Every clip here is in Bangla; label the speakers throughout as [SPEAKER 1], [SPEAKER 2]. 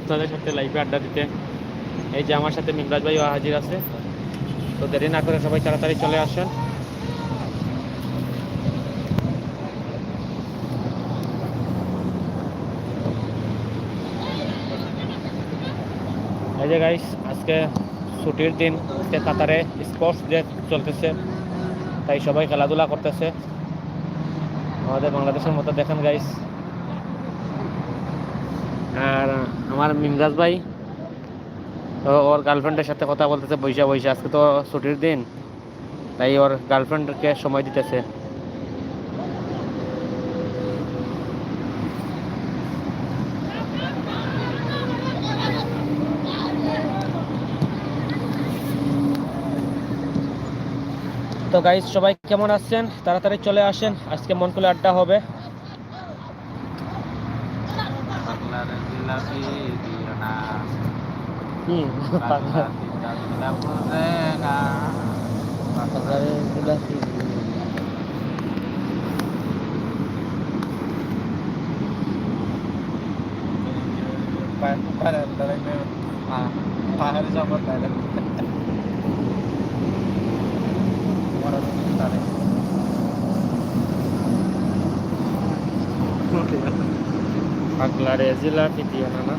[SPEAKER 1] আপনাদের সাথে লাইভে আড্ডা দিতে। এই যে আমার সাথে মিমরাজ ভাইও হাজির আছে। তো দেরি না করে সবাই তাড়াতাড়ি চলে আসেন। এই যে গাইস আজকে ছুটির দিন, আজকে কাতারে স্পোর্টস ডে চলতেছে, তাই সবাই খেলাধুলা করতেছে। আমাদের বাংলাদেশের মতো দেখেন গাইস আর আমার মিমরাজ ভাই ওর গার্লফ্রেন্ডের সাথে কথা বলতেছে বৈশা বৈশা আজকে তো ছুটির দিন, তাই ওর গার্লফ্রেন্ডকে সময় দিতেছে। তো গাইজ সবাই কেমন আছেন? তাড়াতাড়ি চলে আসেন। আজকে মন খুলে আড্ডা হবে।
[SPEAKER 2] পাগলার জিলাপি দিও না
[SPEAKER 1] হুম
[SPEAKER 2] পাগলা তিনটা দিলা বুঝে না পাহাড়ের দ্বারা পাহাড়ে যাবার দ্বারা
[SPEAKER 1] পাগলারে, জিলাপি দিয়ে না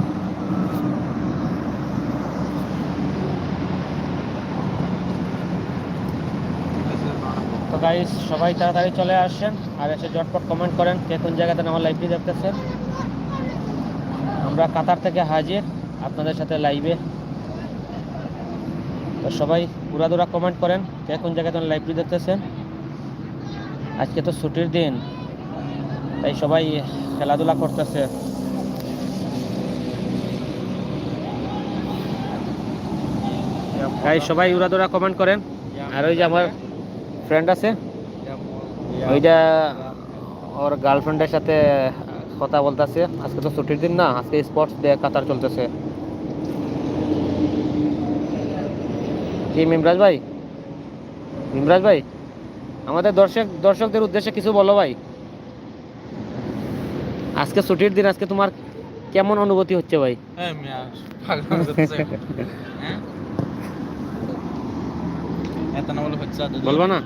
[SPEAKER 1] তো গাইস সবাই তাড়াতাড়ি চলে আসেন আর এসে জটপট কমেন্ট করেন কে কোন জায়গাতে আমার লাইভটি দেখতেছেন। আমরা কাতার থেকে হাজির আপনাদের সাথে লাইভে তো সবাই উড়াদুরা কমেন্ট করেন কে কোন জায়গাতে লাইভটি দেখতেছেন। আজকে তো ছুটির দিন। তাই সবাই খেলাধুলা করতেছে। তাই সবাই উড়াদুরা কমেন্ট করেন। আর ওই যে আমার ফ্রেন্ড আছে, ওইটা ওর গার্লফ্রেন্ডের সাথে কথা বলতেছে। আজকে তো ছুটির দিন না, আজকে স্পোর্টস ডে কাতার চলতেছে। কি মিমরাজ ভাই? মিমরাজ ভাই, আমাদের দর্শক দর্শকদের উদ্দেশ্যে কিছু বলো ভাই। আজকে ছুটির দিন আজকে তোমার কেমন অনুভূতি হচ্ছে ভাই?
[SPEAKER 2] হ্যাঁ হ্যাঁ?
[SPEAKER 1] বলবা না?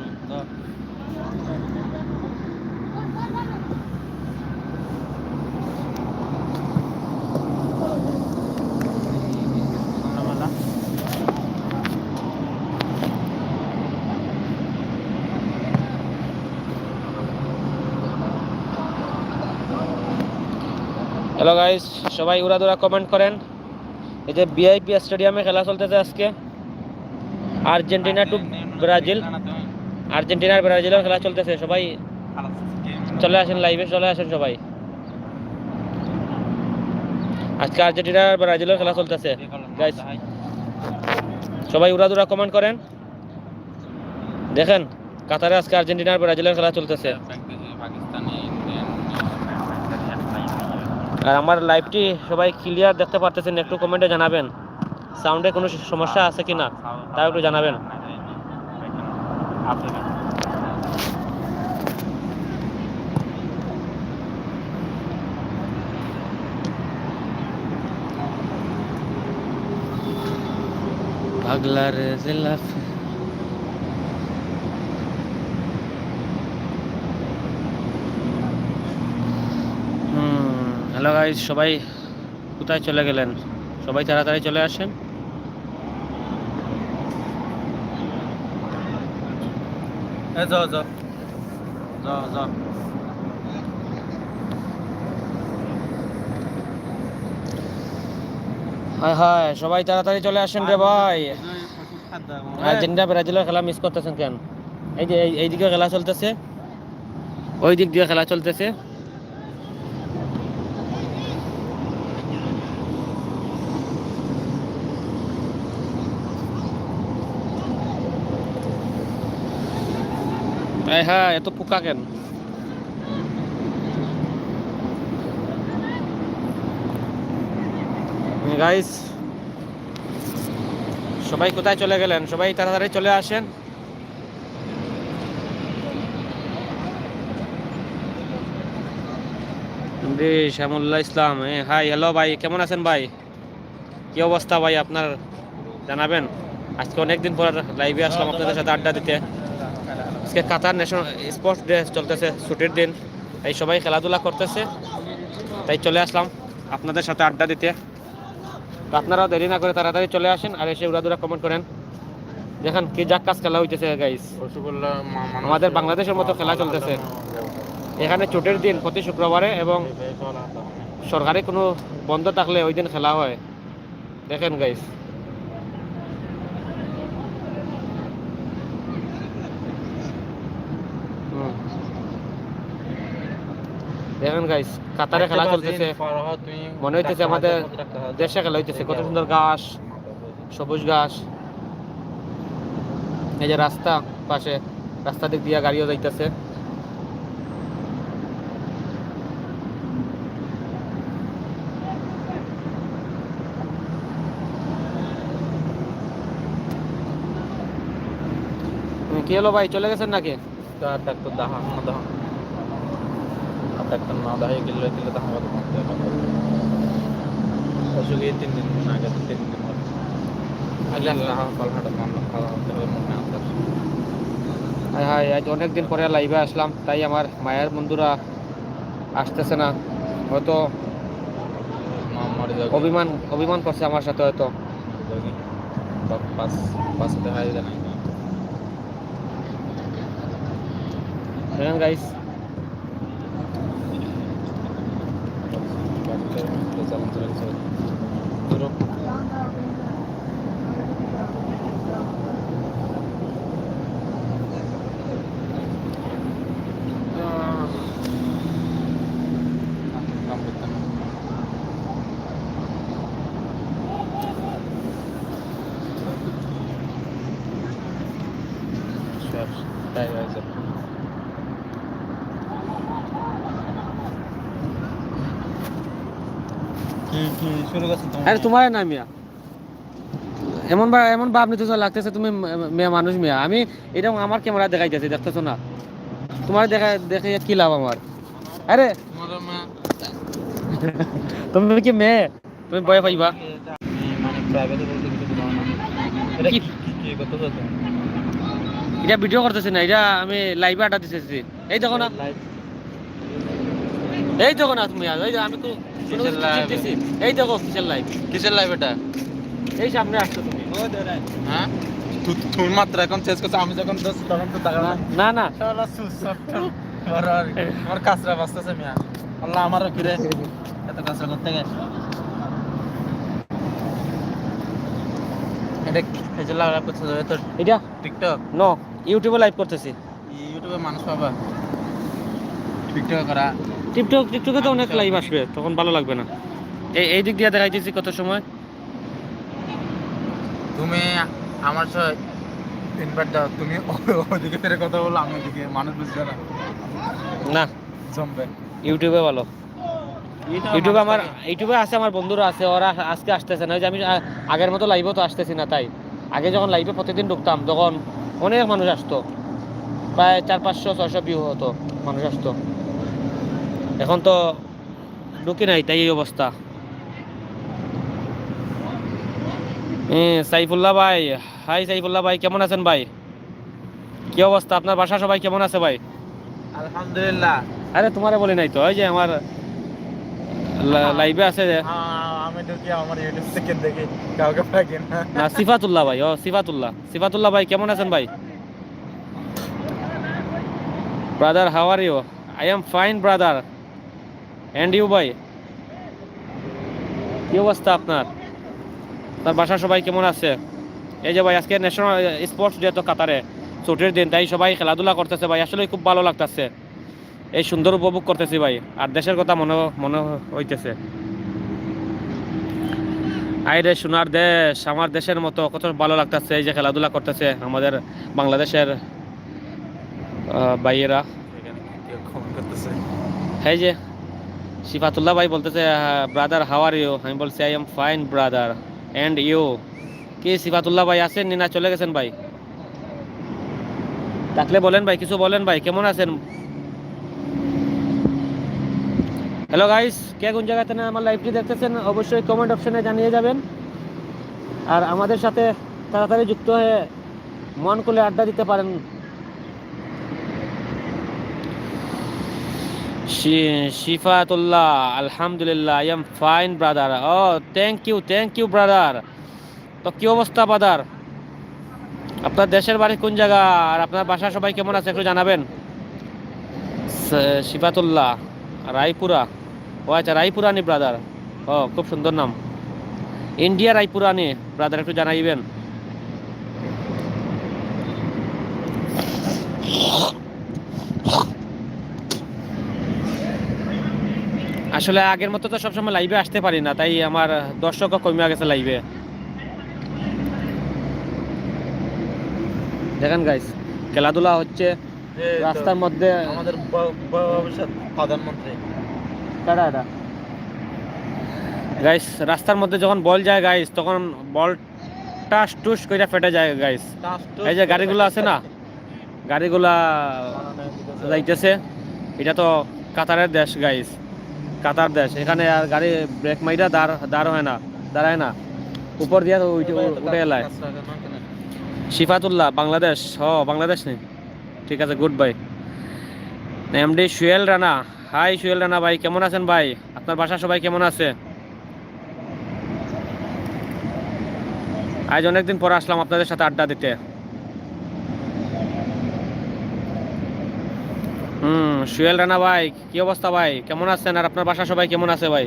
[SPEAKER 1] হ্যালো গাইস সবাই উড়াদুরা কমেন্ট করেন। এই যে বিআইপি স্টেডিয়ামে খেলা চলতেছে আজকে। আর্জেন্টিনা টু ব্রাজিল আর্জেন্টিনার ব্রাজিলের খেলা চলতেছে, সবাই। চলে আসেন লাইভে চলে আসেন সবাই। আজকে আর্জেন্টিনার ব্রাজিলের খেলা চলতেছে। গাইস সবাই উড়াদুরা কমেন্ট করেন। দেখেন, কাতারে আজকে আর্জেন্টিনার ব্রাজিলের খেলা চলতেছে। আর আমার লাইভটি সবাই ক্লিয়ার দেখতে পারতেছেন, একটু কমেন্টে জানাবেন। সাউন্ডে কোনো সমস্যা আছে কি না তাও একটু জানাবেন। পাগলার জিলাফি হুম হ্যালো গাইজ সবাই কোথায় চলে গেলেন? সবাই তাড়াতাড়ি চলে আসেন।
[SPEAKER 2] যাও যাও। যাও যাও।
[SPEAKER 1] হায় হায় সবাই তাড়াতাড়ি চলে আসেন রে ভাই। আর্জেন্টিনা ব্রাজিলের খেলা মিস করতেছেন কেন? এই যে এইদিকে খেলা চলতেছে। ওই দিক দিয়ে খেলা চলতেছে। হ্যাঁ এত পোকা কেন? গাইস সবাই কোথায় চলে গেলেন? সবাই তাড়াতাড়ি চলে আসেন। জি, শ্যামুল্লাহ ইসলাম। হাই হ্যালো ভাই, কেমন আছেন ভাই? কি অবস্থা ভাই আপনার? জানাবেন। আজকে অনেকদিন পর লাইভে আসলাম আপনাদের সাথে আড্ডা দিতে। আজকে কাতার ন্যাশনাল স্পোর্টস ডে চলতেছে ছুটির দিন। তাই সবাই খেলাধুলা করতেছে। তাই চলে আসলাম আপনাদের সাথে আড্ডা দিতে। তো আপনারাও দেরি না করে তাড়াতাড়ি চলে আসেন আর এসে উড়াদুরা কমেন্ট করেন। দেখেন কি যাক কাজ খেলা হইতেছে গাইস আমাদের বাংলাদেশের মতো খেলা চলতেছে। এখানে ছুটির দিন প্রতি শুক্রবারে এবং সরকারি কোনো বন্ধ থাকলে ওই দিন খেলা হয়। দেখেন গাইস দেখেন গাইস কাতারে খেলা চলতেছে। মনে হইতেছে আমাদের দেশে খেলা হইতেছে। কত সুন্দর ঘাস সবুজ ঘাস। এই যে রাস্তা পাশে রাস্তা দিক দিয়ে গাড়িও যাইতেছে। কি হলো ভাই চলে গেছেন নাকি?
[SPEAKER 2] দাহা দাহা ডাক্তার না দাহে গেলে গেলে দাহা কত কমতে অসুখ এই তিন দিন মান হতে হবে মনে আছে
[SPEAKER 1] হাই হাই আজ অনেক দিন পরে লাইভে আসলাম তাই আমার মায়ের বন্ধুরা আসতেছে না। হয়তো অভিমান অভিমান করছে আমার সাথে হয়তো। গাইস
[SPEAKER 2] কি কি শুরু করছ
[SPEAKER 1] আরে তোমার না মিয়া। এমন বা এমন ভাব নিতে লাগতেছে তুমি মেয়ে মানুষ মিয়া। আমি এটা আমার ক্যামেরা দেখাইতেছি দেখতেছো না? তোমার দেখা দেখে কি লাভ আমার? আরে! তুমি কি মেয়ে? তুমি ভয় পাইবা?
[SPEAKER 2] এটা
[SPEAKER 1] ভিডিও করতেছি? না এটা আমি লাইভে আড্ডা দিতেছি। এই দেখো না। এই দেখো না তুমি আর, এই আমি তো। এই দেখো কিসের লাইভ
[SPEAKER 2] কিসের লাইভ এটা?
[SPEAKER 1] এই সামনে আসছো তুমি।
[SPEAKER 2] হ্যাঁ? তুই তোর মাত্রা এখন চেঞ্জ করছে আমি যখন তখন তো টাকা না
[SPEAKER 1] না
[SPEAKER 2] আমার কাজরা বাঁচতেছে মিয়া। আল্লাহ আমারও কিরে। এত কাজরা করতে গেছে এটা খেজে লাগা করছে তো
[SPEAKER 1] এটা?
[SPEAKER 2] টিকটক
[SPEAKER 1] নো ইউটিউবে লাইভ করতেছি।
[SPEAKER 2] ইউটিউবে মানুষ পাবা। টিকটক করা।
[SPEAKER 1] টিকটক টিকটকে তো অনেক লাইভ আসবে তখন ভালো লাগবে না। এই এই দিক দিয়ে দেখাইতেছি কত সময়?
[SPEAKER 2] তুমি আমার সাথে তিনবার দাও তুমি ওদিকে ফেরে কথা বলো আমি ওদিকে মানুষ বুঝবে না।
[SPEAKER 1] না।
[SPEAKER 2] জমবে।
[SPEAKER 1] ইউটিউবে ভালো। ইউটিউবে আমার ইউটিউবে আছে আমার বন্ধুরা আছে ওরা আজকে আসতেছে না যে আমি আগের মতো লাইভেও তো আসতেছি না তাই। আগে যখন লাইভে প্রতিদিন ঢুকতাম তখন অনেক মানুষ আসতো। প্রায় চার পাঁচশো ছয়শো ভিউ হতো মানুষ আসতো। এখন তো ঢুকি নাই তাই এই অবস্থা। সাইফুল্লাহ ভাই হাই সাইফুল্লাহ ভাই কেমন আছেন ভাই? কি অবস্থা? আপনার বাসা সবাই কেমন আছে ভাই?
[SPEAKER 2] আলহামদুলিল্লাহ।
[SPEAKER 1] আরে তোমারে বলি নাই তো ওই যে আমার লাইভে আছে যে।
[SPEAKER 2] হ্যাঁ, আমি ঢুকি আমার ইউটিউব থেকে দেখি কাউকে পাই না।
[SPEAKER 1] না সিফাতুল্লাহ ভাই ও সিফাতুল্লাহ। সিফাতুল্লাহ ভাই কেমন আছেন ভাই? Brother how are you I am fine brother and you ভাই কি অবস্থা আপনার? তার বাসা সবাই কেমন আছে? এই যে ভাই আজকে ন্যাশনাল স্পোর্টস ডে তো কাতারে ছুটির দিন তাই সবাই খেলাধুলা করতেছে ভাই আসলে খুব ভালো লাগতেছে। এই সুন্দর উপভোগ করতেছি ভাই আর দেশের কথা মনে মনে হইতেছে। আইরে সোনার দেশ আমার দেশের মতো কত ভালো লাগতেছে এই যে খেলাধুলা করতেছে আমাদের বাংলাদেশের ভাইয়েরা। এই যে সিফাতুল্লাহ ভাই বলতেছে ব্রাদার হাউ আর ইউ আমি বলছি I am fine brother and you কি সিফাতুল্লাহ ভাই আছেন নি না চলে গেছেন ভাই? থাকলে বলেন ভাই, কিছু বলেন ভাই, কেমন আছেন? হ্যালো গাইস কে কোন জায়গাতে না আমার লাইভটি দেখতেছেন, অবশ্যই কমেন্ট অপশনে জানিয়ে যাবেন। আর আমাদের সাথে তাড়াতাড়ি যুক্ত হয়ে মন খুলে আড্ডা দিতে পারেন। শিফাতুল্লাহ আলহামদুলিল্লাহ I am fine brother O thank you thank you brother তো কি অবস্থা ব্রাদার আপনার দেশের বাড়ি কোন জায়গা? আর আপনার বাসা সবাই কেমন আছে, একটু জানাবেন? শিফাতুল্লাহ রায়পুরা। ও আচ্ছা রায়পুরানি ব্রাদার ও, খুব সুন্দর নাম। ইন্ডিয়া রায়পুরানি ব্রাদার একটু জানাইবেন? আসলে আগের মতো তো সবসময় লাইভে আসতে পারি না তাই আমার দর্শকও কমে গেছে লাইভে দেখেন গাইস খেলাধুলা হচ্ছে রাস্তার মধ্যে।
[SPEAKER 2] আমাদের প্রধানমন্ত্রী।
[SPEAKER 1] এটা গাইস রাস্তার মধ্যে যখন বল যায় গাইস তখন বল টাস টুস করে ফেটে যায় গাইস এই যে গাড়িগুলো আছে না গাড়িগুলা যাইতেছে এটা তো কাতারের দেশ গাইস কাতার দেশ। এখানে আর গাড়ি ব্রেক মাইরা দাঁড় দাঁড় হয় না দাঁড়ায় না। উপর দিয়ে উঠে এলায়। শিফাতুল্লাহ বাংলাদেশ। হ বাংলাদেশ নেই। ঠিক আছে good bye MD Suel Rana. Hi Suel Rana ভাই কেমন আছেন ভাই? আপনার বাসা সবাই কেমন আছে? আজ অনেকদিন পর আসলাম আপনাদের সাথে আড্ডা দিতে। হুম সুয়েল রানা ভাই, কি অবস্থা ভাই? কেমন আছেন? আর আপনার বাসা সবাই কেমন আছে ভাই?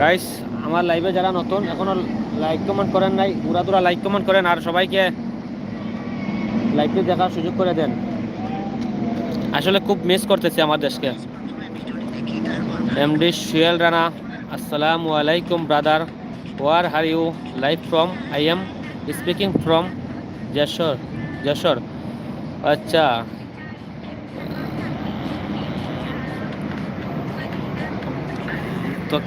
[SPEAKER 1] গাইস আমার লাইভে যারা নতুন, এখনও লাইক কমেন্ট করেন নাই উড়াদুরা লাইক কমেন্ট করেন, আর সবাইকে লাইভটি দেখার সুযোগ করে দেন। আসলে খুব মিস করতেছি আমার দেশকে। এমডি সুয়েল রানা, আসসালামু আলাইকুম brother where are you live from I am speaking from Jessore Jessore আচ্ছা তো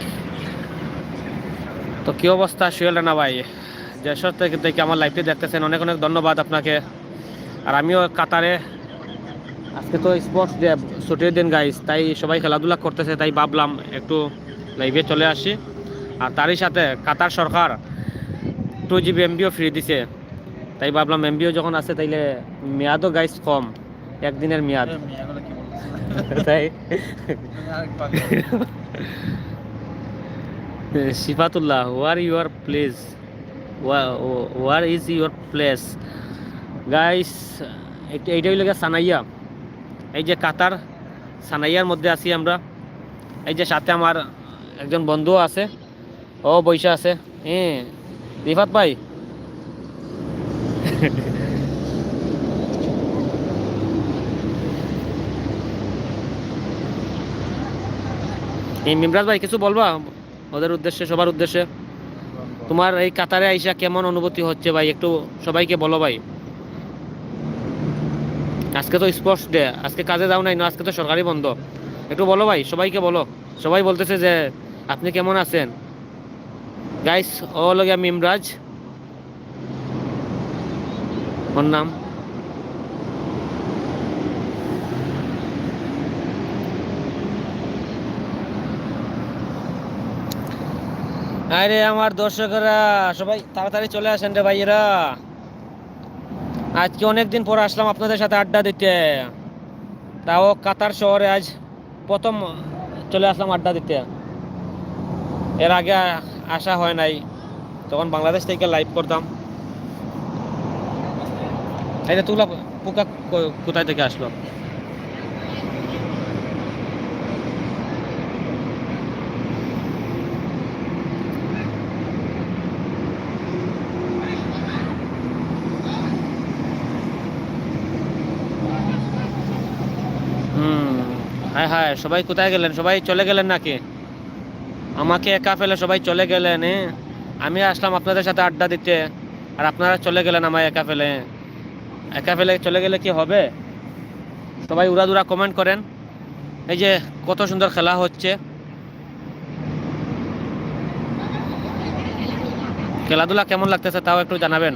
[SPEAKER 1] তো কি অবস্থা সুয়েল রানা ভাই? যশোর থেকে থেকে আমার লাইফটি দেখতেছেন। অনেক অনেক ধন্যবাদ আপনাকে। আর আমিও কাতারে। আজকে তো স্পোর্টস ডে ছুটির দিন গাইস তাই সবাই খেলাধুলা করতেছে তাই ভাবলাম একটু লাইভে চলে আসি। আর তারই সাথে কাতার সরকার টু জিবি এমবিও ফ্রি দিছে। তাই ভাবলাম এমবিও যখন আছে তাইলে মেয়াদও গাইস কম। একদিনের মেয়াদ। তাই। Sifatullah where your place where is your place guys এইটা হইল সানাইয়া। এই যে কাতার, সানাইয়ার মধ্যে আছি আমরা। এই যে সাথে আমার একজন বন্ধুও আছে। ও বৈশা আছে। হ্যাঁ রিফাত ভাই। মিমরাজ ভাই, কিছু বলবা? ওদের উদ্দেশ্যে, সবার উদ্দেশ্যে। তোমার এই কাতারে আইসা কেমন অনুভূতি হচ্ছে ভাই? একটু সবাইকে বলো ভাই। আজকে তো স্পোর্টস ডে আজকে কাজে যাও নাই, না, আজকে তো সরকারি বন্ধ। একটু বলো ভাই, সবাইকে বলো। সবাই বলতেছে যে, আপনি কেমন আছেন? গাইস ও লগিয়া মিমরাজ। ওর নাম? আরে আমার দর্শকরা, সবাই তাড়াতাড়ি চলে আসেন রে ভাইয়েরা। আজকে অনেক দিন পর আসলাম আপনাদের সাথে আড্ডা দিতে। তাও কাতার শহরে আজ প্রথম চলে আসলাম আড্ডা দিতে। এর আগে আসা হয় নাই। তখন বাংলাদেশ থেকে লাইভ করতাম। যে তুলা পোকা কোথায় থেকে আসলো হুম হায় হায়, সবাই কোথায় গেলেন? সবাই চলে গেলেন নাকি? আমাকে একা ফেলে সবাই চলে গেলেন? আমি আসলাম আপনাদের সাথে আড্ডা দিতে, আর আপনারা চলে গেলেন আমায় একা ফেলে। একা ফেলে চলে গেলে কি হবে? সবাই উড়াদুরা কমেন্ট করেন। এই যে কত সুন্দর খেলা হচ্ছে। খেলাধুলা কেমন লাগতেছে তাও একটু জানাবেন।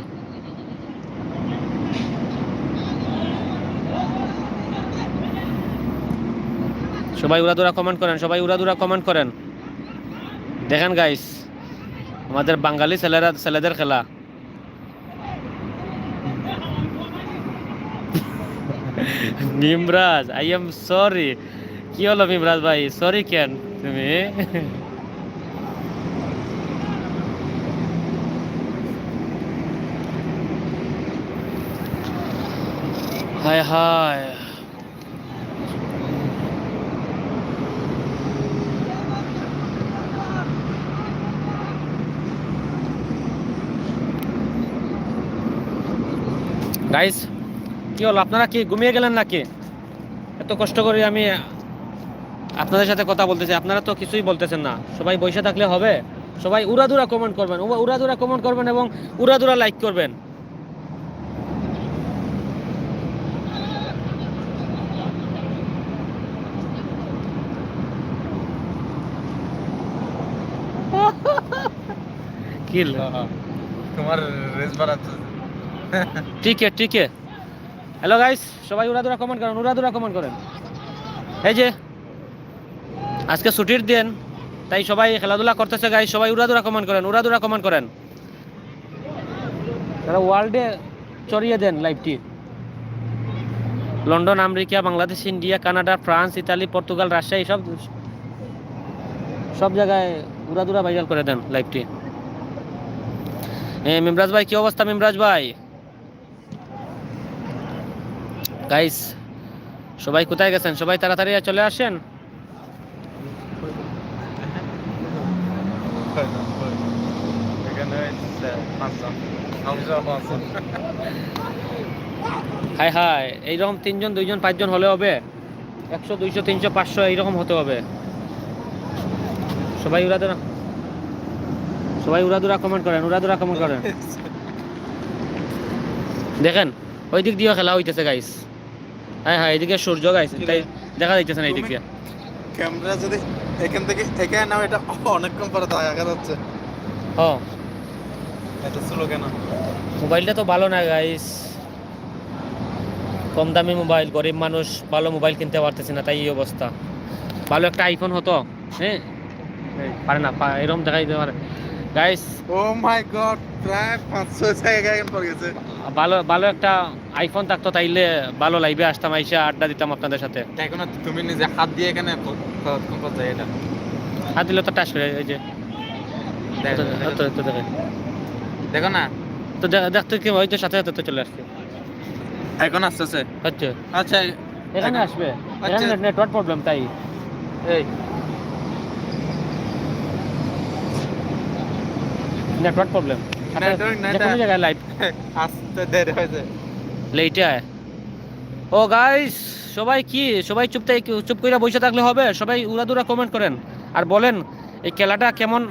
[SPEAKER 1] সবাই উড়াদুরা কমেন্ট করেন, সবাই উড়াদুরা কমেন্ট করেন। দেখেন গাইস আমাদের বাঙালি ছেলেরা ছেলেদের খেলা। মিমরাজ আই এম সরি কি হলো মিমরাজ ভাই? সরি কেন তুমি? হায় হায়। গাইস কি হলো? আপনারা কি ঘুমিয়ে গেলেন নাকি? এত কষ্ট করে আমি আপনাদের সাথে কথা বলতেছি। আপনারা তো কিছুই বলতেছেন না। সবাই বসে থাকলে হবে। সবাই উড়াদুরা কমেন্ট করবেন। উড়াদুরা কমেন্ট করবেন এবং উড়াদুরা লাইক করবেন। কি
[SPEAKER 2] তোমার রেস বাড়াচ্ছে।
[SPEAKER 1] ঠিক আছে হ্যালো গাইস সবাই উড়াদুরা কমেন্ট করেন উড়াদুরা কমেন্ট করেন। এই যে, আজকে ছুটির দিন, তাই সবাই খেলাধুলা করতেছে গাইস সবাই উড়াদুরা কমেন্ট করেন উড়াদুরা কমেন্ট করেন। তারা ওয়ার্ল্ডে চড়িয়ে দেন লাইভটি London, America, Bangladesh, India, Canada, France, Italy, Portugal, Russia সব সব জায়গায় উড়াদুরা ভাইরাল করে দেন লাইভটি মিমরাজ ভাই, কি অবস্থা মিমরাজ ভাই? গাইস সবাই কোথায় গেছেন? সবাই তাড়াতাড়ি চলে আসেন। হাই হাই, এইরকম তিনজন, দুইজন, পাঁচজন হলে হবে। একশো, দুইশো, তিনশো, পাঁচশো, এইরকম হতে হবে। সবাই উড়াদুরা সবাই উড়াদুরা কমেন্ট করেন উড়াদুরা কমেন্ট করেন। দেখেন ওই দিক দিয়েও খেলা হইতেছে গাইস হ্যাঁ হ্যাঁ এইদিকে সূর্য গাইস তাই দেখা যাইতেছে না এই দিয়ে
[SPEAKER 2] ক্যামেরা যদি এখান থেকে এখানে নাও এটা অনেকক্ষণ পরে দেখা যাচ্ছে।
[SPEAKER 1] ও
[SPEAKER 2] এটা স্লো কেন?
[SPEAKER 1] মোবাইলটা তো ভালো না গাইস কম দামি মোবাইল গরিব মানুষ ভালো মোবাইল কিনতে পারতেছে না তাই এই অবস্থা। ভালো একটা আইফোন হতো হ্যাঁ? পারে না এরকম দেখাই দিতে পারে। গাইস
[SPEAKER 2] ও মাই গড প্রায় পাঁচশো জায়গা এখন পড়ে গেছে।
[SPEAKER 1] ভালো ভালো একটা আইফোন থাকতো তাইলে ভালো লাইভে আসতাম আইসা আড্ডা দিতাম আপনাদের সাথে।
[SPEAKER 2] দেখো না তুমি নিজে হাত দিয়ে এখানে এটা?
[SPEAKER 1] হাত দিলে তো টাচ করে এই যে।
[SPEAKER 2] দেখো, না?
[SPEAKER 1] তো দেখ- দেখতে কি ওই তো সাথে সাথে তো চলে আসছে।
[SPEAKER 2] এখন আসতেছে
[SPEAKER 1] হচ্ছে।
[SPEAKER 2] আচ্ছা আচ্ছা
[SPEAKER 1] এখানে আসবে।
[SPEAKER 2] আচ্ছা।
[SPEAKER 1] এখানে নেটওয়ার্ক প্রবলেম তাই।
[SPEAKER 2] এই।
[SPEAKER 1] নেটওয়ার্ক প্রবলেম
[SPEAKER 2] Network না,
[SPEAKER 1] যে কোনো
[SPEAKER 2] এটা-
[SPEAKER 1] জায়গায় লাইভ
[SPEAKER 2] আসতে দেরি হয়েছে।
[SPEAKER 1] লেটে ও গাইস সবাই কি? সবাই চুপ তাই চুপ করে বসে থাকলে হবে? সবাই উড়াদুরা কমেন্ট করেন। আর বলেন এই খেলাটা কেমন?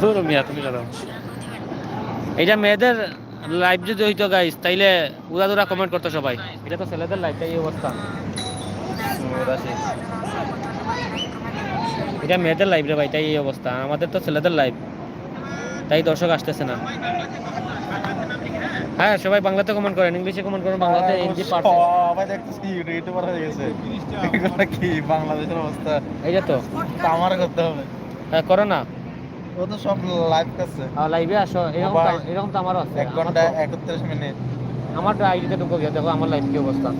[SPEAKER 1] ধুর মিয়া, তুমি দাঁড়াও। মেয়েদের লাইভ যদি হইতো গাইস তাইলে উড়াদুরা কমেন্ট করতো সবাই। এটা তো ছেলেদের লাইভ তাই অবস্থা। এটা মেয়েদের লাইভ রে ভাই তাই এই অবস্থা। আমাদের তো ছেলেদের লাইভ তাই দর্শক আসতেছে না। হ্যাঁ সবাই বাংলাতে কমেন্ট করেন ইংলিশে কমেন্ট করেন বাংলাতে হিন্দি
[SPEAKER 2] সবাই দেখতেছি ইউটিউবার হয়ে গেছে। এগুলো কি বাংলাদেশের অবস্থা?
[SPEAKER 1] এই যে তো।
[SPEAKER 2] আমার করতে হবে।
[SPEAKER 1] হ্যাঁ করো না।
[SPEAKER 2] ও তো সব লাইভ করছে।
[SPEAKER 1] লাইভে আসো এরকম তো এরকম তো আমারও আছে।
[SPEAKER 2] ঘণ্টা একত্রিশ মিনিট।
[SPEAKER 1] আমার তো আইডিতে ঢুকো গিয়ে দেখো আমার লাইভ কি অবস্থা।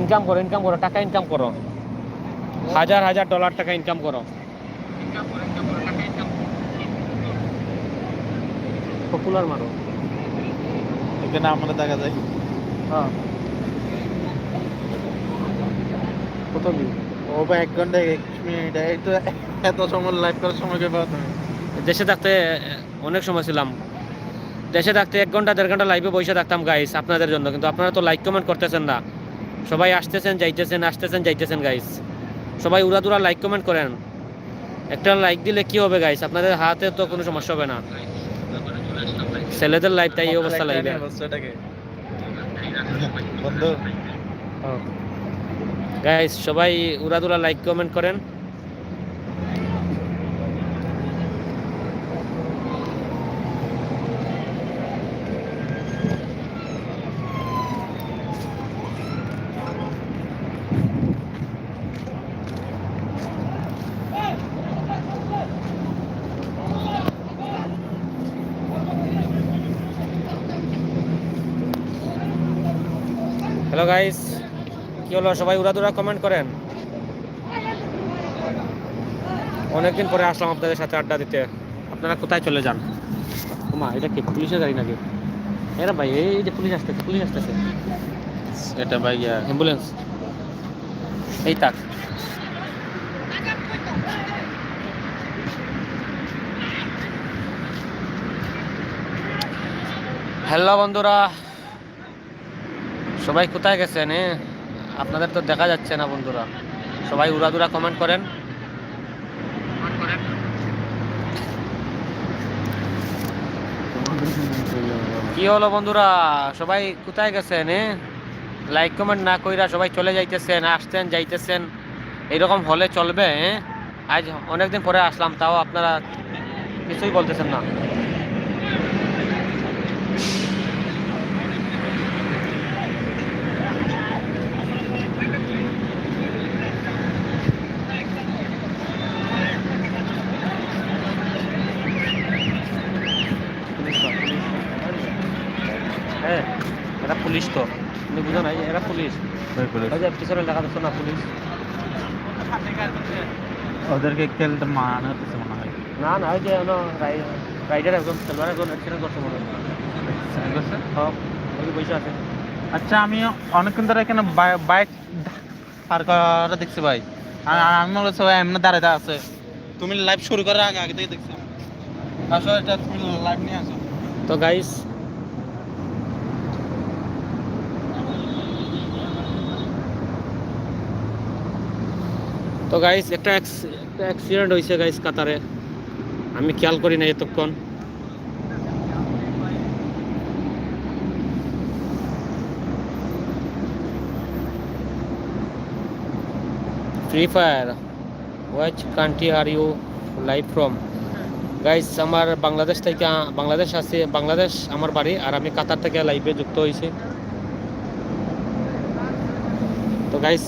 [SPEAKER 1] ইনকাম করো ইনকাম করো টাকা ইনকাম করো। হাজার হাজার ডলার টাকা ইনকাম করো। পপুলার মারো।
[SPEAKER 2] এখানে আমরা দেখা যায়।
[SPEAKER 1] হ্যাঁ। কত view?
[SPEAKER 2] ও ভাই এক ঘণ্টা একত্রিশ মিনিট এই তো এত সময় লাইভ করার সময় কে পাও তুমি।
[SPEAKER 1] দেশে থাকতে অনেক সময় ছিলাম। দেশে থাকতে এক ঘণ্টা দেড় ঘণ্টা লাইভে বসে থাকতাম গাইস আপনাদের জন্য। কিন্তু আপনারা তো লাইক কমেন্ট করতেছেন না। সবাই আসতেছেন যাইতেছেন আসতেছেন যাইতেছেন গাইস সবাই উড়াদুরা লাইক কমেন্ট করেন। একটা লাইক দিলে কি হবে গাইস আপনাদের হাতে তো কোনো সমস্যা হবে না। ছেলেদের লাইভ তাই এই অবস্থা
[SPEAKER 2] লাগবে
[SPEAKER 1] গাইস সবাই উড়াদুরা লাইক কমেন্ট করেন হ্যালো গাইস হলো সবাই উড়াদুরা কমেন্ট করেন। অনেকদিন পরে আসলাম আপনাদের সাথে আড্ডা দিতে। আপনারা কোথায় চলে যান? মা এটা কি? পুলিশের গাড়ি নাকি? এরা ভাই এই যে পুলিশ আসতেছে পুলিশ আসতেছে।
[SPEAKER 2] এটা ভাইয়া
[SPEAKER 1] অ্যাম্বুলেন্স এই তাক। হ্যালো বন্ধুরা সবাই কোথায় গেছেন এ? আপনাদের তো দেখা যাচ্ছে না বন্ধুরা। সবাই উড়াদুরা কমেন্ট করেন। কি হলো বন্ধুরা? সবাই কোথায় গেছেন? লাইক কমেন্ট না কইরা সবাই চলে যাইতেছেন আসতেন যাইতেছেন। এরকম হলে চলবে? আজ অনেকদিন পরে আসলাম, তাও আপনারা কিছুই বলতেছেন না হ্যাঁ এরা পুলিশ তো তুমি বুঝো নাই এরা পুলিশ ওই যে পিছনে লেখা দেখছ না পুলিশ?
[SPEAKER 2] ওদেরকে খেলতে মান মনে হয়।
[SPEAKER 1] না না ওই যে রাইডার একজন খেলোয়াড় একজন অ্যাক্সিডেন্ট করছে মনে হয়। আছে।
[SPEAKER 2] আচ্ছা আমি অনেকক্ষণ ধরে এখানে বাইক পার করা দেখছি ভাই। আর আমি মনে হচ্ছে এমনি দাঁড়াতে আছে। তুমি লাইভ শুরু করার আগে আগে থেকে দেখছি। আসলে এটা তুমি লাইভ নিয়ে আসো।
[SPEAKER 1] তো গাইস তো গাইস একটা একটা অ্যাক্সিডেন্ট হয়েছে গাইস কাতারে। আমি খেয়াল করি না এতক্ষণ। Free fire which country are you live from guys আমার বাংলাদেশ থেকে, বাংলাদেশ আছে, বাংলাদেশ আমার বাড়ি, আর আমি কাতার থেকে লাইভে যুক্ত হয়েছি তো গাইস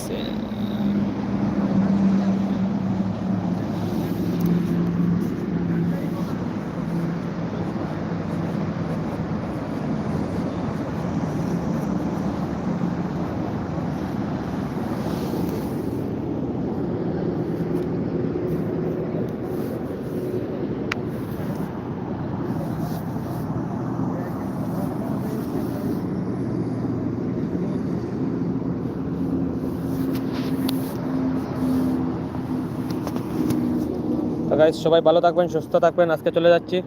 [SPEAKER 1] সবাই ভালো থাকবেন সুস্থ থাকবেন। আজকে চলে যাচ্ছি।